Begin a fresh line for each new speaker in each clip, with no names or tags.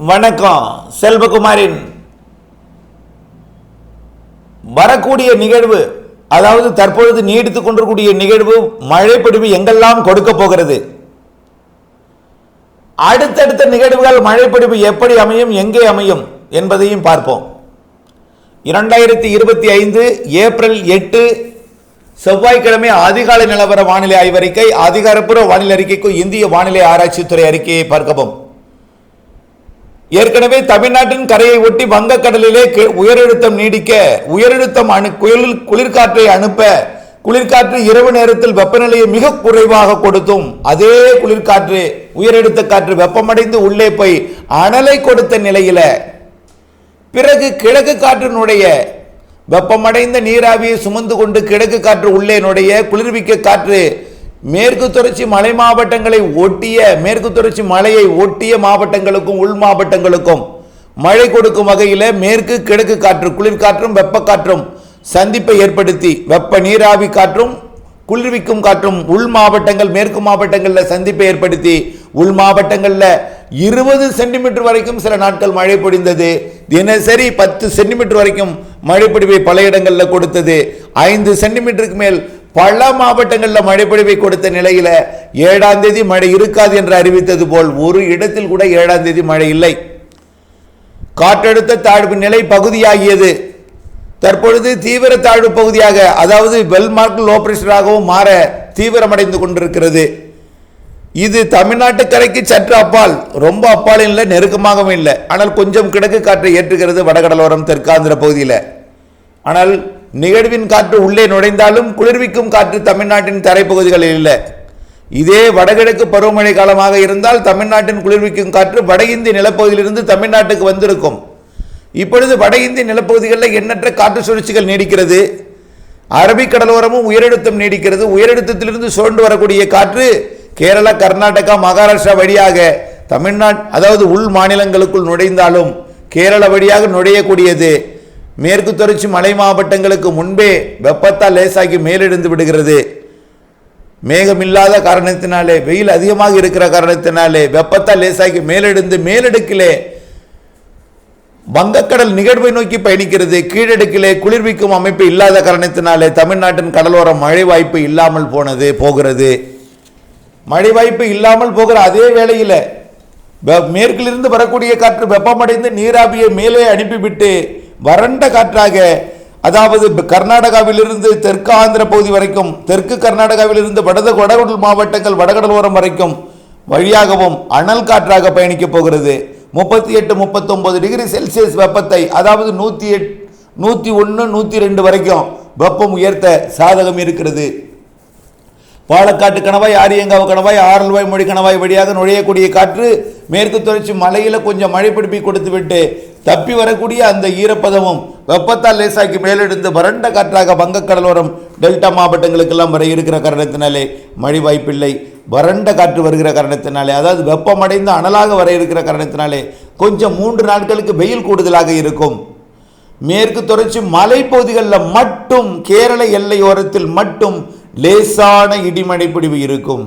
வணக்கம் செல்வகுமாரின் வரக்கூடிய நிகழ்வு அதாவது தற்பொழுது நீடித்துக் கொண்டிருக்கூடிய நிகழ்வு மழை எங்கெல்லாம் கொடுக்க போகிறது? அடுத்தடுத்த நிகழ்வுகள் மழை எப்படி அமையும் எங்கே அமையும் என்பதையும் பார்ப்போம். இரண்டாயிரத்தி இருபத்தி ஐந்து ஏப்ரல் எட்டு செவ்வாய்க்கிழமை அதிகாலை நிலவர வானிலை ஆய்வறிக்கை அதிகாரப்பூர்வ வானிலை அறிக்கைக்கும் இந்திய வானிலை ஆராய்ச்சித்துறை அறிக்கையை பார்க்கவும். ஏற்கனவே தமிழ்நாட்டின் கரையை ஒட்டி வங்கக்கடலிலே உயரழுத்தம் நீடிக்க உயரழுத்தம் அணு குளிர் குளிர்காற்றை அனுப்ப குளிர்காற்று இரவு நேரத்தில் வெப்பநிலையை மிக குறைவாக கொடுத்தும் அதே குளிர்காற்று உயரழுத்த காற்று வெப்பமடைந்து உள்ளே போய் அனலை கொடுத்த நிலையில பிறகு கிழக்கு காற்றினுடைய வெப்பமடைந்த நீராவியை சுமந்து கொண்டு கிழக்கு காற்று உள்ளே நுடைய குளிர்விக்க காற்று மேற்கு தொடர்ச்சி மலை மாவட்டங்களை ஒட்டிய மேற்கு தொடர்ச்சி மலையை ஒட்டிய மாவட்டங்களுக்கும் உள் மாவட்டங்களுக்கும் மழை கொடுக்கும் வகையில் மேற்கு கிழக்கு காற்று குளிர்காற்றும் வெப்பக்காற்றும் சந்திப்பை ஏற்படுத்தி வெப்ப நீராவி காற்றும் குளிர்விக்கும் காற்றும் உள் மாவட்டங்கள் மேற்கு மாவட்டங்களில் சந்திப்பை ஏற்படுத்தி உள் மாவட்டங்களில் இருபது சென்டிமீட்டர் வரைக்கும் சில நாட்கள் மழை பொழிந்தது. தினசரி பத்து சென்டிமீட்டர் வரைக்கும் மழை பல இடங்களில் கொடுத்தது. ஐந்து சென்டிமீட்டருக்கு மேல் பல மாவட்டங்களில் மழை பொழிவை கொடுத்த நிலையில் ஏழாம் தேதி மழை இருக்காது என்று அறிவித்தது போல் ஒரு இடத்தில் கூட ஏழாம் தேதி மழை இல்லை. காற்றழுத்த தாழ்வு நிலை பகுதியாகியது. தற்பொழுது தீவிர தாழ்வு பகுதியாக அதாவது வெல்மார்க் லோ பிரஷராகவும் மாற தீவிரமடைந்து கொண்டிருக்கிறது. இது தமிழ்நாட்டு கரைக்கு சற்று அப்பால் ரொம்ப அப்பால் இல்லை நெருக்கமாகவும் இல்லை. ஆனால் கொஞ்சம் கிழக்கு காற்றை ஏற்றுகிறது வடகடலோரம் தெற்காந்திர பகுதியில். ஆனால் நிகழ்வின் காற்று உள்ளே நுழைந்தாலும் குளிர்விக்கும் காற்று தமிழ்நாட்டின் தரைப்பகுதிகளில் இல்லை. இதே வடகிழக்கு பருவமழை காலமாக இருந்தால் தமிழ்நாட்டின் குளிர்விக்கும் காற்று வட இந்திய நிலப்பகுதியிலிருந்து தமிழ்நாட்டுக்கு வந்திருக்கும். இப்பொழுது வட இந்திய நிலப்பகுதிகளில் எண்ணற்ற காற்று சுழற்சிகள் நீடிக்கிறது. அரபிக் கடலோரமும் உயரழுத்தம் நீடிக்கிறது. உயரழுத்தத்திலிருந்து சுழண்டு வரக்கூடிய காற்று கேரளா கர்நாடகா மகாராஷ்டிரா வழியாக தமிழ்நாட் அதாவது உள் மாநிலங்களுக்குள் நுழைந்தாலும் கேரள வழியாக நுழையக்கூடியது. மேற்கு தொடர்ச்சி மலை மாவட்டங்களுக்கு முன்பே வெப்பத்தால் லேசாகி மேலெழுந்து விடுகிறது. மேகமில்லாத காரணத்தினாலே வெயில் அதிகமாக இருக்கிற காரணத்தினாலே வெப்பத்தால் லேசாகி மேலெடுந்து மேலடுக்கிலே வங்கக்கடல் நிகழ்வை நோக்கி பயணிக்கிறது. கீழடுக்கிலே குளிர்விக்கும் அமைப்பு இல்லாத காரணத்தினாலே தமிழ்நாட்டின் கடலோரம் மழை வாய்ப்பு இல்லாமல் போனது போகிறது. மழை வாய்ப்பு இல்லாமல் போகிற அதே வேளையில் வெ- மேற்கிலிருந்து வரக்கூடிய காற்று வெப்பமடைந்து நீராவியை மேலே அனுப்பிவிட்டு வறண்ட காற்றாக அதாவது கர்நாடகாவிலிருந்து தெற்கு ஆந்திர பகுதி வரைக்கும் தெற்கு கர்நாடகாவிலிருந்து வடத வடகடல் மாவட்டங்கள் வடகடலோரம் வரைக்கும் வழியாகவும் அனல் காற்றாக பயணிக்கப் போகிறது. முப்பத்தி எட்டு முப்பத்தொம்பது டிகிரி செல்சியஸ் வெப்பத்தை அதாவது நூற்றி எட் நூற்றி ஒன்று நூற்றி ரெண்டு வரைக்கும் வெப்பம் உயர்த்த சாதகம் இருக்கிறது. பாலக்காட்டு கணவாய் ஆரியங்காவு கணவாய் ஆரல்வாய் மொழி கணவாய் வழியாக நுழையக்கூடிய காற்று மேற்கு தொடர்ச்சி மலையில் கொஞ்சம் மழை பிடிப்பி கொடுத்து விட்டு தப்பி வரக்கூடிய அந்த ஈரப்பதமும் வெப்பத்தால் லேசாக்கி மேலெடுத்து வறண்ட காற்றாக வங்கக்கடலோரம் டெல்டா மாவட்டங்களுக்கெல்லாம் வர இருக்கிற காரணத்தினாலே மழை வாய்ப்பில்லை. வறண்ட காற்று வருகிற காரணத்தினாலே அதாவது வெப்பமடைந்து அனலாக வர இருக்கிற காரணத்தினாலே கொஞ்சம் மூன்று நாட்களுக்கு வெயில் கூடுதலாக இருக்கும். மேற்கு தொடர்ச்சி மலைப்பகுதிகளில் மட்டும் கேரள எல்லையோரத்தில் மட்டும் லேசான இடிமழை பிடிவு இருக்கும்.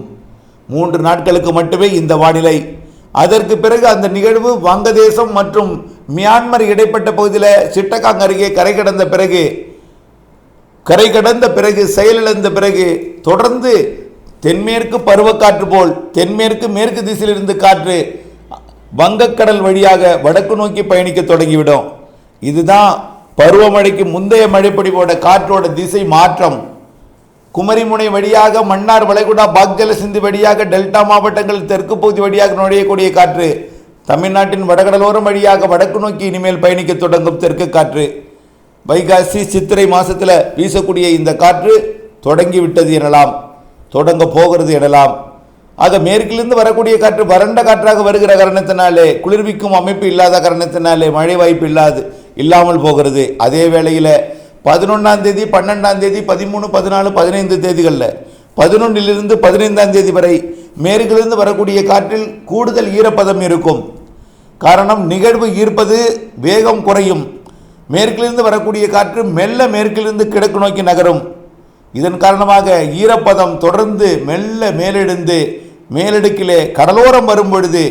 மூன்று நாட்களுக்கு மட்டுமே இந்த வானிலை. அதற்கு பிறகு அந்த நிகழ்வு வங்கதேசம் மற்றும் மியான்மர் இடைப்பட்ட பகுதியில் சிட்டகாங் அருகே கரை கடந்த பிறகு கரை கடந்த பிறகு செயலிழந்த பிறகு தொடர்ந்து தென்மேற்கு பருவக்காற்று போல் தென்மேற்கு மேற்கு திசையிலிருந்து காற்று வங்கக்கடல் வழியாக வடக்கு நோக்கி பயணிக்க தொடங்கிவிடும். இதுதான் பருவமழைக்கு முந்தைய மழைப்படிவோட காற்றோட திசை மாற்றம். குமரிமுனை வழியாக மன்னார் வளைகுடா பாக்ஜலசிந்து வழியாக டெல்டா மாவட்டங்கள் தெற்கு பகுதி வழியாக நுழையக்கூடிய காற்று. தமிழ்நாட்டின் வடகடலோரம் வழியாக வடக்கு நோக்கி இனிமேல் பயணிக்க தொடங்கும் தெற்கு காற்று. வைகாசி சித்திரை மாசத்தில் வீசக்கூடிய இந்த காற்று தொடங்கிவிட்டது எனலாம். தொடங்க போகிறது எனலாம். ஆக மேற்கிலிருந்து வரக்கூடிய காற்று வறண்ட காற்றாக வருகிற காரணத்தினாலே குளிர்விக்கும் அமைப்பு இல்லாத காரணத்தினாலே மழை வாய்ப்பு இல்லாது இல்லாமல் போகிறது. அதே வேளையில் பதினொன்றாம் தேதி பன்னெண்டாம் தேதி பதிமூணு பதினாலு பதினைந்து தேதிகளில் பதினொன்றிலிருந்து பதினைந்தாம் தேதி வரை மேற்கிலிருந்து வரக்கூடிய காற்றில் கூடுதல் ஈரப்பதம் இருக்கும். காரணம் நிகழ்வு ஈர்ப்பது வேகம் குறையும். மேற்கிலிருந்து வரக்கூடிய காற்று மெல்ல மேற்கிலிருந்து கிழக்கு நோக்கி நகரும். இதன் காரணமாக ஈரப்பதம் தொடர்ந்து மெல்ல மேலெழுந்து மேலடுக்கிலே கடலோரம் வரும் பொழுது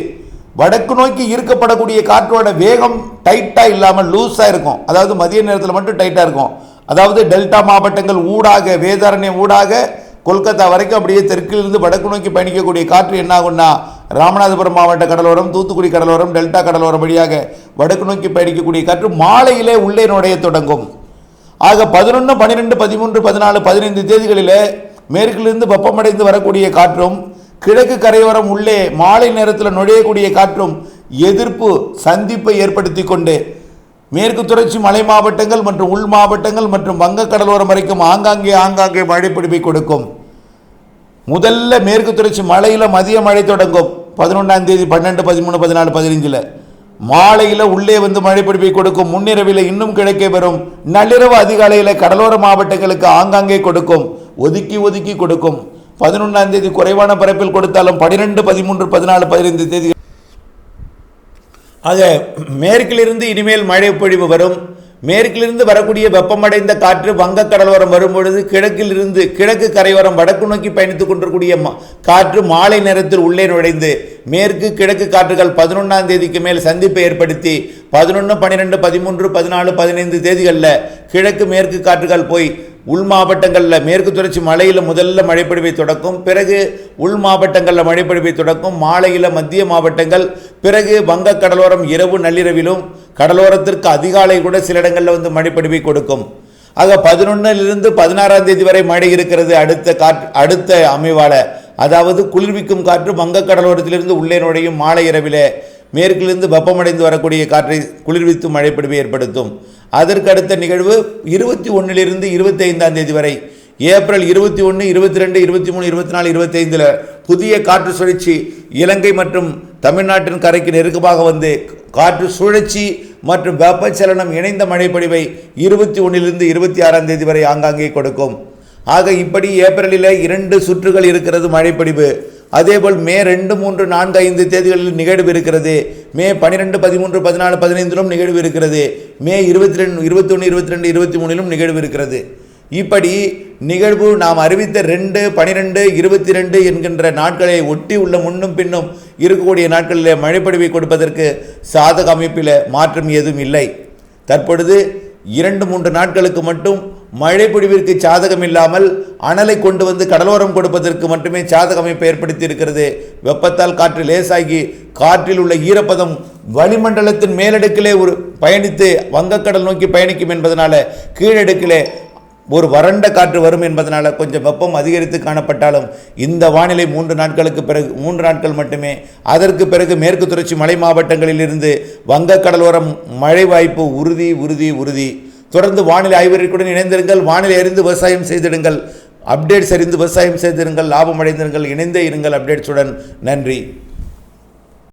வடக்கு நோக்கி ஈர்க்கப்படக்கூடிய காற்றோட வேகம் டைட்டாக இல்லாமல் லூஸாக இருக்கும். அதாவது மதிய நேரத்தில் மட்டும் டைட்டாக இருக்கும். அதாவது டெல்டா மாவட்டங்கள் ஊடாக வேதாரண்யம் ஊடாக கொல்கத்தா வரைக்கும் அப்படியே தெற்கிலிருந்து வடக்கு நோக்கி பயணிக்கக்கூடிய காற்று என்ன ஆகும்னா ராமநாதபுரம் மாவட்ட கடலோரம் தூத்துக்குடி கடலோரம் டெல்டா கடலோரம் வழியாக வடக்கு நோக்கி பயணிக்கக்கூடிய காற்று மாலையிலே உள்ளே நுழைய தொடங்கும். ஆக பதினொன்று பன்னிரெண்டு பதிமூன்று பதினாலு பதினைந்து தேதிகளிலே மேற்கிலிருந்து வெப்பமடைந்து வரக்கூடிய காற்றும் கிழக்கு கரையோரம் உள்ளே மாலை நேரத்தில் நுழையக்கூடிய காற்றும் எதிர்ப்பு சந்திப்பை ஏற்படுத்தி கொண்டு மேற்கு தொடர்ச்சி மலை மாவட்டங்கள் மற்றும் உள் மாவட்டங்கள் மற்றும் வங்கக் கடலோரம் வரைக்கும் ஆங்காங்கே ஆங்காங்கே மழை பிடிப்பை கொடுக்கும். முதல்ல மேற்கு தொடர்ச்சி மலையில் மதிய மழை தொடங்கும். பதினொன்றாம் தேதி பன்னெண்டு பதிமூணு பதினாலு பதினஞ்சில். மாலையில் உள்ளே வந்து மழை பிடிப்பை கொடுக்கும் முன்னிரவில் இன்னும் கிழக்கே வரும். நள்ளிரவு அதிகாலையில் கடலோர மாவட்டங்களுக்கு ஆங்காங்கே கொடுக்கும் ஒதுக்கி ஒதுக்கி கொடுக்கும். பதினொன்றாம் தேதி குறைவான பரப்பில் கொடுத்தாலும் பன்னிரெண்டு பதிமூன்று பதினாலு பதினைந்து தேதி. ஆக மேற்கிலிருந்து இனிமேல் மழை பொழிவு வரும். மேற்கிலிருந்து வரக்கூடிய வெப்பமடைந்த காற்று வங்கக் கடலோரம் வரும்பொழுது கிழக்கிலிருந்து கிழக்கு கரையோரம் வடக்கு நோக்கி பயணித்துக் கொண்டிருக்கூடிய காற்று மாலை நேரத்தில் உள்ளே நுழைந்து மேற்கு கிழக்கு காற்றுகள் பதினொன்றாம் தேதிக்கு மேல் சந்திப்பை ஏற்படுத்தி பதினொன்று பன்னிரெண்டு பதிமூன்று பதினாலு பதினைந்து தேதிகளில் கிழக்கு மேற்கு காற்றுகள் போய் உள் மாவட்டங்களில் மேற்கு தொடர்ச்சி மலையில் முதல்ல மழைப்பொழிவை தொடக்கும் பிறகு உள் மாவட்டங்களில் மழைப்பொழிவை தொடக்கும் மாலையில் மத்திய மாவட்டங்கள் பிறகு வங்கக் கடலோரம் இரவு நள்ளிரவிலும் கடலோரத்திற்கு அதிகாலை கூட சில இடங்களில் வந்து மழைப்பொழிவை கொடுக்கும். ஆக பதினொன்னிலிருந்து பதினாறாம் தேதி வரை மழை இருக்கிறது அடுத்த காற்று அடுத்த அமைவால. அதாவது குளிர்விக்கும் காற்று வங்கக்கடலோரத்திலிருந்து உள்ளே நுழையும் மாலை இரவிலே மேற்கிலிருந்து வெப்பமடைந்து வரக்கூடிய காற்றை குளிர்வித்து மழைப்பொழிவை ஏற்படுத்தும். அதற்கடுத்த நிகழ்வு இருபத்தி ஒன்றிலிருந்து இருபத்தி ஐந்தாம் தேதி வரை. ஏப்ரல் இருபத்தி ஒன்று இருபத்தி ரெண்டு இருபத்தி மூணு இருபத்தி நாலு இருபத்தைந்தில் புதிய காற்று சுழற்சி இலங்கை மற்றும் தமிழ்நாட்டின் கரைக்கு நெருக்கமாக வந்து காற்று சுழற்சி மற்றும் வெப்பச்சலனம் இணைந்த மழைப்பொழிவை இருபத்தி ஒன்றிலிருந்து இருபத்தி ஆறாம் தேதி வரை ஆங்காங்கே கொடுக்கும். ஆக இப்படி ஏப்ரலில் இரண்டு சுற்றுகள் இருக்கிறது மழைப்பொழிவு. அதேபோல் மே ரெண்டு மூன்று நான்கு ஐந்து தேதிகளில் நிகழ்வு இருக்கிறது. மே பன்னிரெண்டு பதிமூன்று பதினாலு பதினைந்திலும் நிகழ்வு இருக்கிறது. மே இருபத்தி ரெண்டு இருபத்தொன்று இருபத்தி ரெண்டு இருபத்தி மூணிலும் நிகழ்வு இருக்கிறது. இப்படி நிகழ்வு நாம் அறிவித்த ரெண்டு பனிரெண்டு இருபத்தி ரெண்டு என்கின்ற நாட்களை ஒட்டி உள்ள முன்னும் பின்னும் இருக்கக்கூடிய நாட்களிலே மழைப்பொழிவை கொடுப்பதற்கு சாதக அமைப்பில் மாற்றம் ஏதும் இல்லை. தற்பொழுது இரண்டு மூன்று நாட்களுக்கு மட்டும் மழை பொழிவிற்கு சாதகம் இல்லாமல் அனலை கொண்டு வந்து கடலோரம் கொடுப்பதற்கு மட்டுமே சாதக அமைப்பு ஏற்படுத்தி இருக்கிறது வெப்பத்தால் காற்று லேசாகி காற்றில் உள்ள ஈரப்பதம் வளிமண்டலத்தின் மேலடுக்கிலே ஒரு பயணித்து வங்கக்கடல் நோக்கி பயணிக்கும் என்பதனால கீழடுக்கிலே ஒரு வறண்ட காற்று வரும் என்பதனால் கொஞ்சம் வெப்பம் அதிகரித்து காணப்பட்டாலும் இந்த வானிலை மூன்று நாட்களுக்கு பிறகு மூன்று நாட்கள் மட்டுமே. அதற்கு பிறகு மேற்கு தொடர்ச்சி மலை மாவட்டங்களிலிருந்து வங்கக்கடலோரம் மழை வாய்ப்பு உறுதி உறுதி உறுதி. தொடர்ந்து வானிலை ஆய்வறிக்கையுடன் இணைந்திருங்கள். வானிலை அறிந்து விவசாயம் செய்திடுங்கள். அப்டேட்ஸ் அறிந்து விவசாயம் செய்திருங்கள். லாபம் அடைந்திருங்கள். இணைந்தே இருங்கள். அப்டேட்ஸுடன் நன்றி.